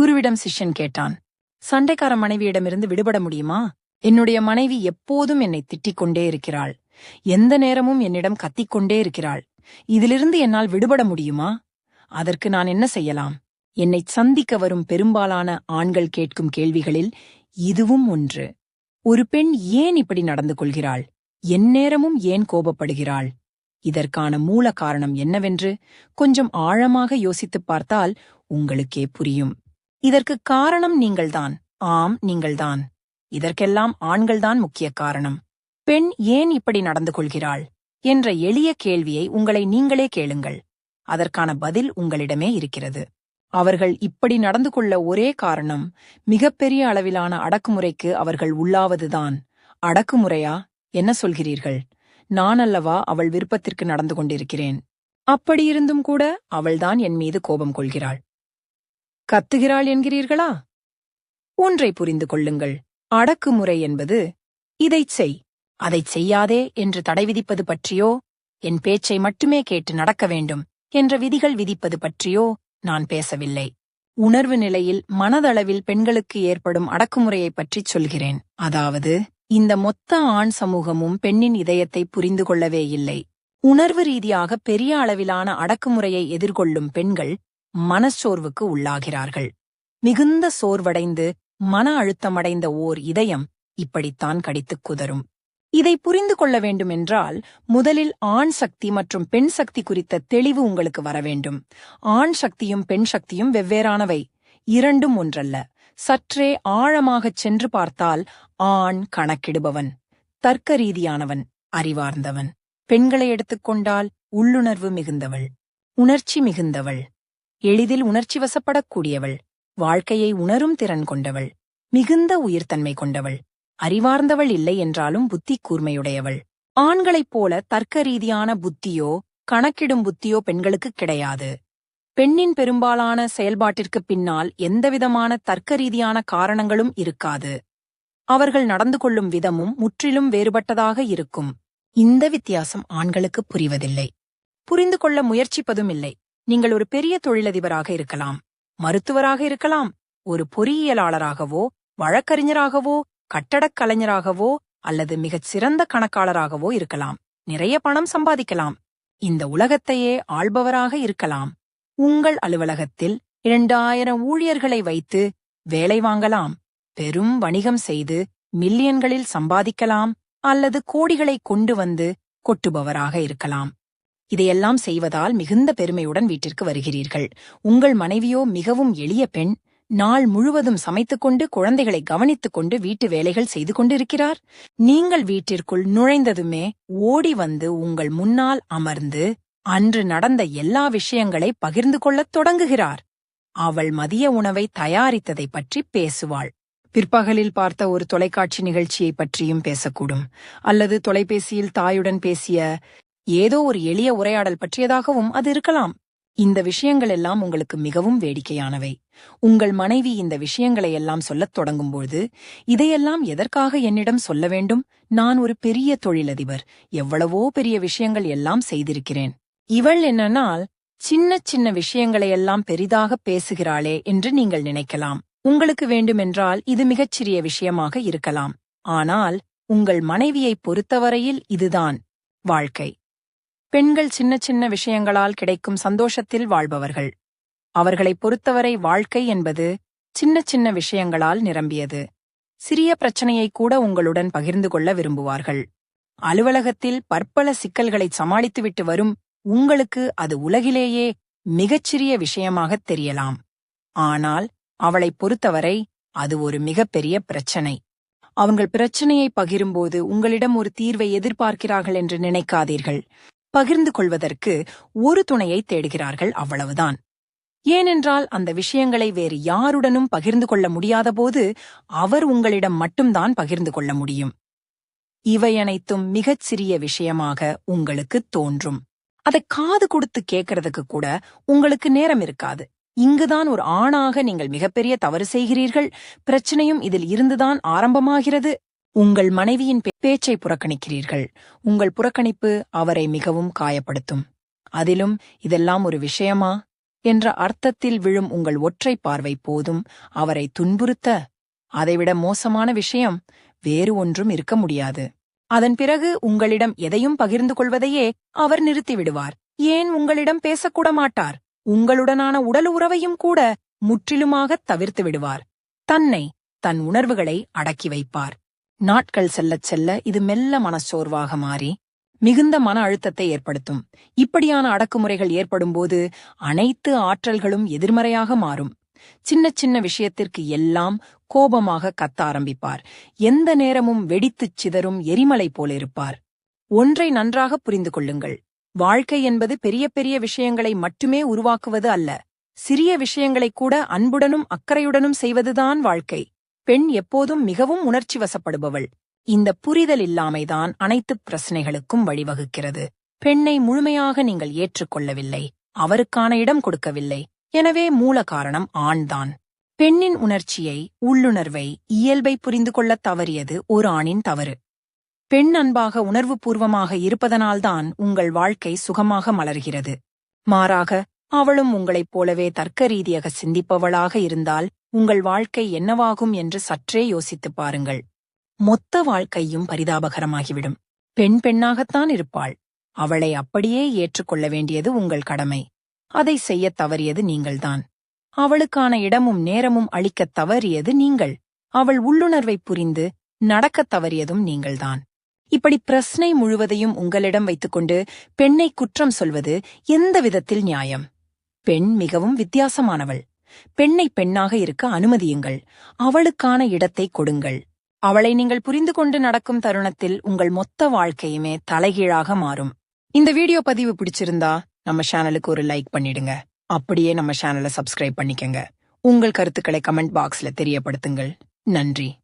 குருவிடம் சிஷ்யன் கேட்டான் சண்டைக்கார மனைவியிடமிருந்து விடுபட முடியுமா? என்னுடைய மனைவி எப்போதும் என்னை திட்டிக் கொண்டே இருக்கிறாள். எந்த நேரமும் என்னிடம் கத்திக்கொண்டே இருக்கிறாள். இதிலிருந்து என்னால் விடுபட முடியுமா? அதற்கு நான் என்ன செய்யலாம்? என்னை சந்திக்க வரும் பெரும்பாலான ஆண்கள் கேட்கும் கேள்விகளில் இதுவும் ஒன்று. ஒரு பெண் ஏன் இப்படி நடந்து கொள்கிறாள்? எந்நேரமும் ஏன் கோபப்படுகிறாள்? இதற்கான மூல காரணம் என்னவென்று கொஞ்சம் ஆழமாக யோசித்துப் பார்த்தால் உங்களுக்கே புரியும். இதற்கு காரணம் நீங்கள்தான். ஆம் நீங்கள்தான். இதற்கெல்லாம் ஆண்கள்தான் முக்கிய காரணம். பெண் ஏன் இப்படி நடந்து கொள்கிறாள்? என்ற எளிய கேள்வியை உங்களை நீங்களே கேளுங்கள். அதற்கான பதில் உங்களிடமே இருக்கிறது. அவர்கள் இப்படி நடந்து கொள்ள ஒரே காரணம் மிகப்பெரிய அளவிலான அடக்குமுறைக்கு அவர்கள் உள்ளாவதுதான். அடக்குமுறையா? என்ன சொல்கிறீர்கள்? நான் அல்லவா அவள் விருப்பத்திற்கு நடந்து கொண்டிருக்கிறேன்? அப்படியிருந்தும் கூட அவள்தான் என் மீது கோபம் கொள்கிறாள். கத்துகிறாள் என்கிறீர்களா? ஒன்றை புரிந்து கொள்ளுங்கள். அடக்குமுறை என்பது இதைச் செய் அதைச் செய்யாதே என்று தடை விதிப்பது பற்றியோ என் பேச்சை மட்டுமே கேட்டு நடக்க வேண்டும் என்ற விதிகள் விதிப்பது பற்றியோ நான் பேசவில்லை. உணர்வு நிலையில் மனதளவில் பெண்களுக்கு ஏற்படும் அடக்குமுறையைப் பற்றிச் சொல்கிறேன். அதாவது இந்த மொத்த ஆண் சமூகமும் பெண்ணின் இதயத்தை புரிந்து கொள்ளவே இல்லை. உணர்வு ரீதியாக பெரிய அளவிலான அடக்குமுறையை எதிர்கொள்ளும் பெண்கள் மனச்சோர்வுக்கு உள்ளாகிறார்கள். மிகுந்த சோர்வடைந்து மன அழுத்தமடைந்த ஓர் இதயம் இப்படித்தான் கடித்துக் குதறும். இதை புரிந்து கொள்ள வேண்டுமென்றால் முதலில் ஆண் சக்தி மற்றும் பெண் சக்தி குறித்த தெளிவு உங்களுக்கு வர வேண்டும். ஆண் சக்தியும் பெண் சக்தியும் வெவ்வேறானவை. இரண்டும் ஒன்றல்ல. சற்றே ஆழமாகச் சென்று பார்த்தால் ஆண் கணக்கிடுபவன் தர்க்க ரீதியானவன் அறிவார்ந்தவன். பெண்களை எடுத்துக்கொண்டால் உள்ளுணர்வு மிகுந்தவள் உணர்ச்சி மிகுந்தவள். எளிதில் உணர்ச்சி வசப்படக்கூடியவள் வாழ்க்கையை உணரும் திறன் கொண்டவள். மிகுந்த உயிர்த்தன்மை கொண்டவள். அறிவார்ந்தவள் இல்லை என்றாலும் புத்தி கூர்மையுடையவள். ஆண்களைப் போல தர்க்க ரீதியான புத்தியோ கணக்கிடும் புத்தியோ பெண்களுக்கு கிடையாது. பெண்ணின் பெரும்பாலான செயல்பாட்டிற்கு பின்னால் எந்தவிதமான தர்க்க ரீதியான காரணங்களும் இருக்காது. அவர்கள் நடந்து கொள்ளும் விதமும் முற்றிலும் வேறுபட்டதாக இருக்கும். இந்த வித்தியாசம் ஆண்களுக்கு புரிவதில்லை. புரிந்து கொள்ள முயற்சிப்பதும் இல்லை. நீங்கள் ஒரு பெரிய தொழிலதிபராக இருக்கலாம் மருத்துவராக இருக்கலாம் ஒரு பொறியியலாளராகவோ வழக்கறிஞராகவோ கட்டடக் கலைஞராகவோ அல்லது மிகச் சிறந்த கணக்காளராகவோ இருக்கலாம் நிறைய பணம் சம்பாதிக்கலாம் இந்த உலகத்தையே ஆள்பவராக இருக்கலாம். உங்கள் அலுவலகத்தில் இரண்டாயிரம் ஊழியர்களை வைத்து வேலை வாங்கலாம் பெரும் வணிகம் செய்து மில்லியன்களில் சம்பாதிக்கலாம் அல்லது கோடிகளை கொண்டு வந்து கொட்டுபவராக இருக்கலாம். இதையெல்லாம் செய்வதால் மிகுந்த பெருமையுடன் வீட்டிற்கு வருகிறீர்கள். உங்கள் மனைவியோ மிகவும் எளிய பெண் நாள் முழுவதும் சமைத்துக்கொண்டு குழந்தைகளை கவனித்துக் கொண்டு வீட்டு வேலைகள் செய்து கொண்டிருக்கிறார்? நீங்கள் வீட்டிற்குள் நுழைந்ததுமே ஓடி வந்து உங்கள் முன்னால் அமர்ந்து அன்று நடந்த எல்லா விஷயங்களை பகிர்ந்து கொள்ளத் தொடங்குகிறார். அவள் மதிய உணவை தயாரித்ததை பற்றி பேசுவாள். பிற்பகலில் பார்த்த ஒரு தொலைக்காட்சி நிகழ்ச்சியை பற்றியும் பேசக்கூடும். அல்லது தொலைபேசியில் தாயுடன் பேசிய ஏதோ ஒரு எளிய உரையாடல் பற்றியதாகவும் அது இருக்கலாம். இந்த விஷயங்கள் எல்லாம் உங்களுக்கு மிகவும் வேடிக்கையானவை. உங்கள் மனைவி இந்த விஷயங்களை எல்லாம் சொல்லத் தொடங்கும்போது இதையெல்லாம் எதற்காக என்னிடம் சொல்ல வேண்டும்? நான் ஒரு பெரிய தொழிலதிபர் எவ்வளவோ பெரிய விஷயங்கள் எல்லாம் செய்திருக்கிறேன். இவள் என்னனால் சின்ன சின்ன விஷயங்களையெல்லாம் பெரிதாக பேசுகிறாளே என்று நீங்கள் நினைக்கலாம். உங்களுக்கு வேண்டுமென்றால் இது மிகச்சிறிய விஷயமாக இருக்கலாம். ஆனால் உங்கள் மனைவியைப் பொறுத்தவரையில் இதுதான் வாழ்க்கை. பெண்கள் சின்ன சின்ன விஷயங்களால் கிடைக்கும் சந்தோஷத்தில் வாழ்பவர்கள். அவர்களைப் பொறுத்தவரை வாழ்க்கை என்பது சின்ன சின்ன விஷயங்களால் நிரம்பியது. சிறிய பிரச்சனையை கூட உங்களுடன் பகிர்ந்து கொள்ள விரும்புவார்கள். அலுவலகத்தில் பற்பல சிக்கல்களை சமாளித்துவிட்டு வரும் உங்களுக்கு அது உலகிலேயே மிகச்சிறிய விஷயமாகத் தெரியலாம். ஆனால் அவளைப் பொறுத்தவரை அது ஒரு மிகப்பெரிய பிரச்சனை. அவங்கள் பிரச்சனையை பகிரும்போது உங்களிடம் ஒரு தீர்வை எதிர்பார்க்கிறார்கள் என்று நினைக்காதீர்கள். பகிர்ந்து கொள்வதற்கு ஒரு துணையை தேடுகிறார்கள் அவ்வளவுதான். ஏனென்றால் அந்த விஷயங்களை வேறு யாருடனும் பகிர்ந்து கொள்ள முடியாதபோது அவர் உங்களிடம் மட்டும்தான் பகிர்ந்து கொள்ள முடியும். இவை அனைத்தும் மிகச் சிறிய விஷயமாக உங்களுக்கு தோன்றும். அதை காது கொடுத்து கேட்கறதுக்கு கூட உங்களுக்கு நேரம் இருக்காது. இங்குதான் ஒரு ஆணாக நீங்கள் மிகப்பெரிய தவறு செய்கிறீர்கள். பிரச்சனையும் இதில் இருந்துதான் ஆரம்பமாகிறது. உங்கள் மனைவியின் பேச்சை புறக்கணிக்கிறீர்கள். உங்கள் புறக்கணிப்பு அவரை மிகவும் காயப்படுத்தும். அதிலும் இதெல்லாம் ஒரு விஷயமா? என்ற அர்த்தத்தில் விழும் உங்கள் ஒற்றை பார்வை போதும். அவரை துன்புறுத்த அதைவிட மோசமான விஷயம் வேறு ஒன்றும் இருக்க முடியாது. அதன் பிறகு உங்களிடம் எதையும் பகிர்ந்து கொள்வதையே அவர் நிறுத்திவிடுவார் ஏன் உங்களிடம் பேசக்கூட மாட்டார்? உங்களுடனான உடல் உறவையும் கூட முற்றிலுமாக தவிர்த்து விடுவார். தன்னை தன் உணர்வுகளை அடக்கி வைப்பார். நாட்கள் செல்லச் செல்ல இது மெல்ல மனச்சோர்வாக மாறி மிகுந்த மன அழுத்தத்தை ஏற்படுத்தும். இப்படியான அடக்குமுறைகள் ஏற்படும்போது அனைத்து ஆற்றல்களும் எதிர்மறையாக மாறும். சின்ன சின்ன விஷயத்திற்கு எல்லாம் கோபமாக கத்த ஆரம்பிப்பார். எந்த நேரமும் வெடித்துச் சிதறும் எரிமலை போலிருப்பார் ஒன்றை நன்றாக புரிந்து கொள்ளுங்கள். வாழ்க்கை என்பது பெரிய பெரிய விஷயங்களை மட்டுமே உருவாக்குவது அல்ல. சிறிய விஷயங்களைக் கூட அன்புடனும் அக்கறையுடனும் செய்வதுதான் வாழ்க்கை. பெண் எப்போதும் மிகவும் உணர்ச்சி வசப்படுபவள் இந்த புரிதல் இல்லாமைதான் அனைத்து பிரச்சனைகளுக்கும் வழிவகுக்கிறது. பெண்ணை முழுமையாக நீங்கள் ஏற்றுக்கொள்ளவில்லை. அவருக்கான இடம் கொடுக்கவில்லை. எனவே மூல காரணம் ஆண்தான். பெண்ணின் உணர்ச்சியை உள்ளுணர்வை இயல்பை புரிந்து கொள்ளத் தவறியது ஒரு ஆணின் தவறு. பெண் அன்பாக உணர்வுபூர்வமாக இருப்பதனால்தான் உங்கள் வாழ்க்கை சுகமாக மலர்கிறது. மாறாக அவளும் உங்களைப் போலவே தர்க்க ரீதியாக சிந்திப்பவளாக இருந்தால் உங்கள் வாழ்க்கை என்னவாகும் என்று சற்றே யோசித்துப் பாருங்கள். மொத்த வாழ்க்கையும் பரிதாபகரமாகிவிடும். பெண் பெண்ணாகத்தான் இருப்பாள். அவளை அப்படியே ஏற்றுக்கொள்ள வேண்டியது உங்கள் கடமை. அதை செய்யத் தவறியது நீங்கள்தான். அவளுக்கான இடமும் நேரமும் அளிக்கத் தவறியது நீங்கள். அவள் உள்ளுணர்வை புரிந்து நடக்கத் தவறியதும் நீங்கள்தான். இப்படி பிரச்சனை முழுவதையும் உங்களிடம் வைத்துக்கொண்டு பெண்ணை குற்றம் சொல்வது எந்த விதத்தில் நியாயம்? பெண் மிகவும் வித்தியாசமானவள். பெண்ணை பெண்ணாக இருக்க அனுமதியுங்கள். அவளுக்கான இடத்தை கொடுங்கள். அவளை நீங்கள் புரிந்து கொண்டு நடக்கும் தருணத்தில் உங்கள் மொத்த வாழ்க்கையுமே தலைகீழாக மாறும். இந்த வீடியோ பதிவு பிடிச்சிருந்தா நம்ம சேனலுக்கு ஒரு லைக் பண்ணிடுங்க. அப்படியே நம்ம சேனலை சப்ஸ்கிரைப் பண்ணிக்கங்க. உங்கள் கருத்துக்களை கமெண்ட் பாக்ஸ்ல தெரியப்படுத்துங்கள். நன்றி.